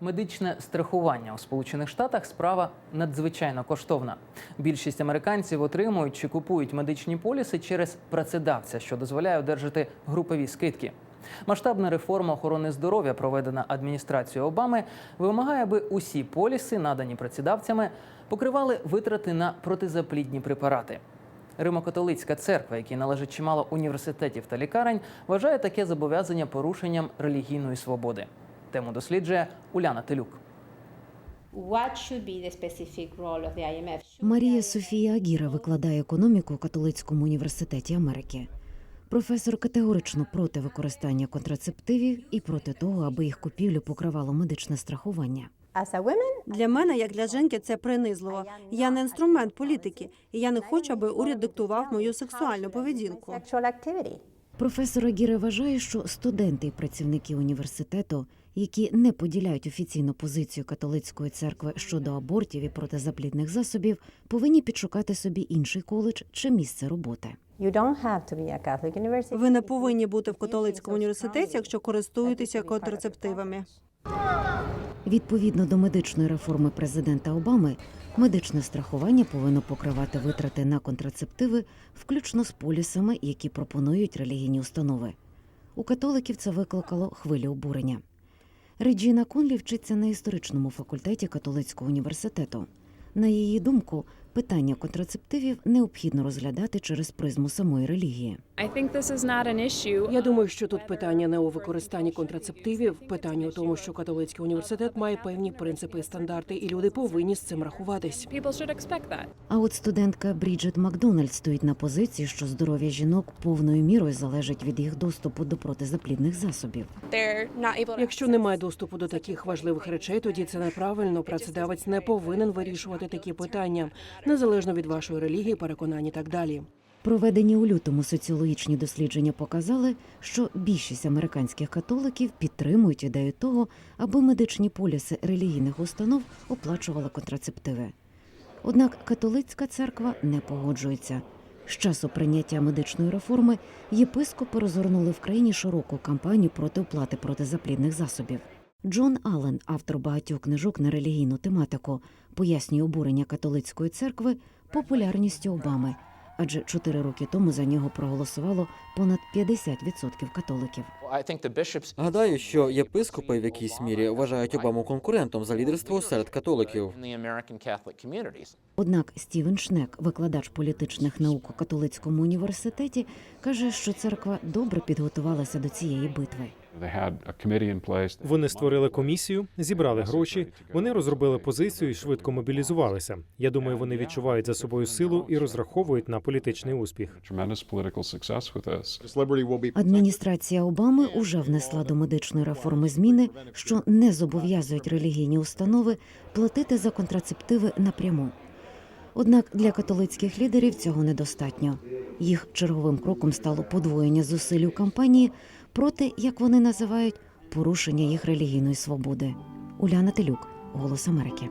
Медичне страхування у Сполучених Штатах справа надзвичайно коштовна. Більшість американців отримують чи купують медичні поліси через працедавця, що дозволяє одержати групові скидки. Масштабна реформа охорони здоров'я, проведена адміністрацією Обами, вимагає, аби усі поліси, надані працедавцями, покривали витрати на протизаплідні препарати. Римо-католицька церква, якій належить чимало університетів та лікарень, вважає таке зобов'язання порушенням релігійної свободи. Тему досліджує Уляна Телюк. Марія Софія Агіра викладає економіку у католицькому університеті Америки. Професор категорично проти використання контрацептивів і проти того, аби їх купівлю покривало медичне страхування. Для мене, як для жінки, це принизливо. Я не інструмент політики, і я не хочу, аби уряд диктував мою сексуальну поведінку. Професор Агіра вважає, що студенти і працівники університету, які не поділяють офіційну позицію католицької церкви щодо абортів і протизаплідних засобів, повинні підшукати собі інший коледж чи місце роботи. Ви не повинні бути в католицькому університеті, якщо користуєтеся контрацептивами. Відповідно до медичної реформи президента Обами, медичне страхування повинно покривати витрати на контрацептиви, включно з полісами, які пропонують релігійні установи. У католиків це викликало хвилю обурення. Реджіна Конлі вчиться на історичному факультеті католицького університету. На її думку, питання контрацептивів необхідно розглядати через призму самої релігії. Я думаю, що тут питання не у використанні контрацептивів, питання у тому, що католицький університет має певні принципи і стандарти, і люди повинні з цим рахуватись. А от студентка Бріджит Макдональд стоїть на позиції, що здоров'я жінок повною мірою залежить від їх доступу до протизаплідних засобів. Якщо немає доступу до таких важливих речей, тоді це неправильно. Працедавець не повинен вирішувати такі питання, незалежно від вашої релігії, переконань і так далі. Проведені у лютому соціологічні дослідження показали, що більшість американських католиків підтримують ідею того, аби медичні поліси релігійних установ оплачували контрацептиви. Однак католицька церква не погоджується. З часу прийняття медичної реформи єпископи розгорнули в країні широку кампанію проти оплати протизаплідних засобів. Джон Аллен, автор багатьох книжок на релігійну тематику, пояснює обурення католицької церкви популярністю Обами, адже чотири роки тому за нього проголосувало понад 50% католиків. Гадаю, що єпископи в якійсь мірі вважають Обаму конкурентом за лідерство серед католиків. Однак Стівен Шнек, викладач політичних наук у католицькому університеті, каже, що церква добре підготувалася до цієї битви. Вони створили комісію, зібрали гроші. Вони розробили позицію і швидко мобілізувалися. Я думаю, вони відчувають за собою силу і розраховують на політичний успіх. Адміністрація Обами уже внесла до медичної реформи зміни, що не зобов'язують релігійні установи платити за контрацептиви напряму. Однак для католицьких лідерів цього недостатньо. Їх черговим кроком стало подвоєння зусиль у кампанії проти, як вони називають, порушення їх релігійної свободи. Уляна Телюк, Голос Америки.